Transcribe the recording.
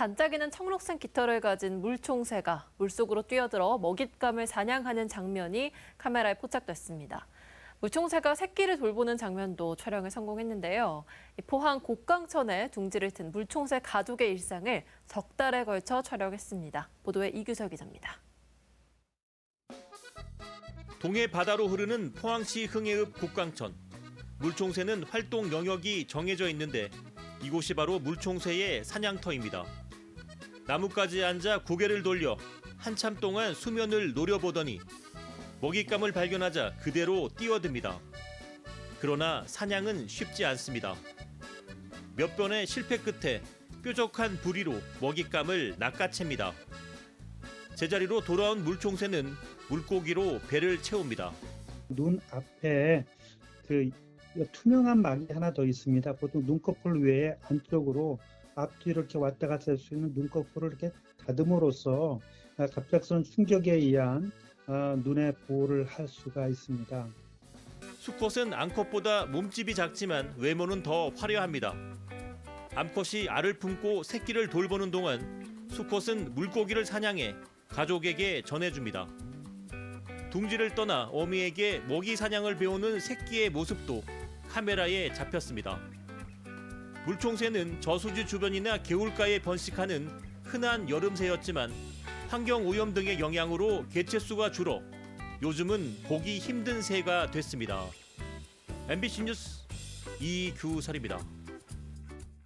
반짝이는 청록색 깃털을 가진 물총새가 물속으로 뛰어들어 먹잇감을 사냥하는 장면이 카메라에 포착됐습니다. 물총새가 새끼를 돌보는 장면도 촬영에 성공했는데요. 이 포항 곡강천에 둥지를 튼 물총새 가족의 일상을 석 달에 걸쳐 촬영했습니다. 보도에 이규석 기자입니다. 동해 바다로 흐르는 포항시 흥해읍 곡강천. 물총새는 활동 영역이 정해져 있는데 이곳이 바로 물총새의 사냥터입니다. 나뭇가지에 앉아 고개를 돌려 한참 동안 수면을 노려보더니 먹잇감을 발견하자 그대로 뛰어듭니다. 그러나 사냥은 쉽지 않습니다. 몇 번의 실패 끝에 뾰족한 부리로 먹잇감을 낚아챕니다. 제자리로 돌아온 물총새는 물고기로 배를 채웁니다. 눈 앞에 그 투명한 막이 하나 더 있습니다. 보통 눈꺼풀 외에 안쪽으로 앞뒤로 이렇게 왔다 갔다 할 수 있는 눈꺼풀을 이렇게 다듬으로써 아, 갑작스러운 충격에 의한 아, 눈의 보호를 할 수가 있습니다. 수컷은 암컷보다 몸집이 작지만 외모는 더 화려합니다. 암컷이 알을 품고 새끼를 돌보는 동안 수컷은 물고기를 사냥해 가족에게 전해줍니다. 둥지를 떠나 어미에게 먹이 사냥을 배우는 새끼의 모습도 카메라에 잡혔습니다. 물총새는 저수지 주변이나 개울가에 번식하는 흔한 여름새였지만 환경 오염 등의 영향으로 개체수가 줄어 요즘은 보기 힘든 새가 됐습니다. MBC 뉴스 이규설입니다.